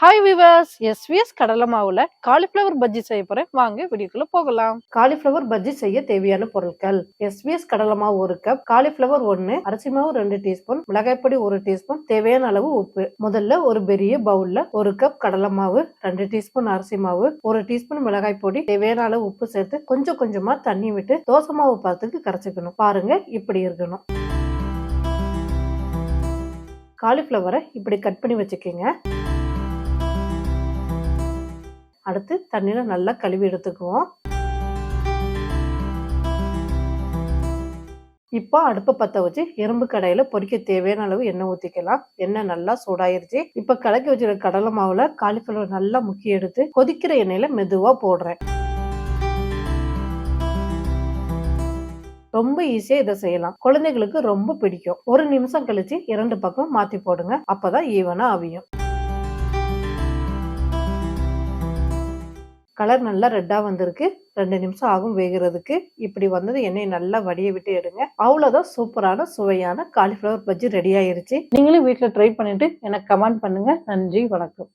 Hi viewers SVS கடலை மாவுல cauliflower bajji செய்ய போறேன். வாங்க வீடியோக்குள்ள போகலாம். காலிஃப்ளவர் பஜ்ஜி செய்ய தேவையான பொருட்கள். எஸ்விஎஸ் கடலை மாவு ஒரு கப் காலிஃப்ளவர் ஒன்னு அரிசி மாவு ரெண்டு டீஸ்பூன் மிளகாய்ப்பொடி ஒரு டீஸ்பூன் தேவையான அளவு உப்பு. முதல்ல ஒரு பெரிய பவுல்ல ஒரு கப் கடலை மாவு ரெண்டு டீஸ்பூன் அரிசி மாவு ஒரு டீஸ்பூன் மிளகாய் பொடி தேவையான அளவு உப்பு சேர்த்து கொஞ்சம் கொஞ்சமா தண்ணி விட்டு தோசை மாவு பார்த்துக்கு கரைச்சிக்கணும். பாருங்க இப்படி இருக்கணும். காலிஃப்ளவரை இப்படி கட் பண்ணி வச்சுக்கோங்க. அடுத்து தண்ணியில் நல்லா கழுவி எடுத்துக்குவோம். இப்போ அடுப்பை பற்ற வச்சு இரும்பு கடையில பொரிக்க தேவையான அளவு எண்ணெய் ஊற்றிக்கலாம் எண்ணெய் நல்லா சூடாயிருச்சு. இப்போ கலக்கி வச்சிருக்க கடலை மாவுல காலிஃபிளவர் நல்லா முக்கி எடுத்து கொதிக்கிற எண்ணெயில மெதுவா போடுறேன். ரொம்ப ஈஸியா இதை செய்யலாம். குழந்தைகளுக்கு ரொம்ப பிடிக்கும். ஒரு நிமிஷம் கழிச்சு இரண்டு பக்கம் மாத்தி போடுங்க. அப்பதான் ஈவனா அவியும். கலர் நல்லா ரெட்டாக வந்திருக்கு. ரெண்டு நிமிஷம் ஆகும் வேகிறதுக்கு. இப்படி வந்தது எண்ணெய் நல்லா வடிய விட்டு எடுங்க. அவ்வளோதான் சூப்பரான சுவையான காலிஃப்ளவர் பஜ்ஜி ரெடி ஆயிருச்சு. நீங்களும் வீட்டில் ட்ரை பண்ணிட்டு எனக்கு கமெண்ட் பண்ணுங்க. நன்றி வணக்கம்.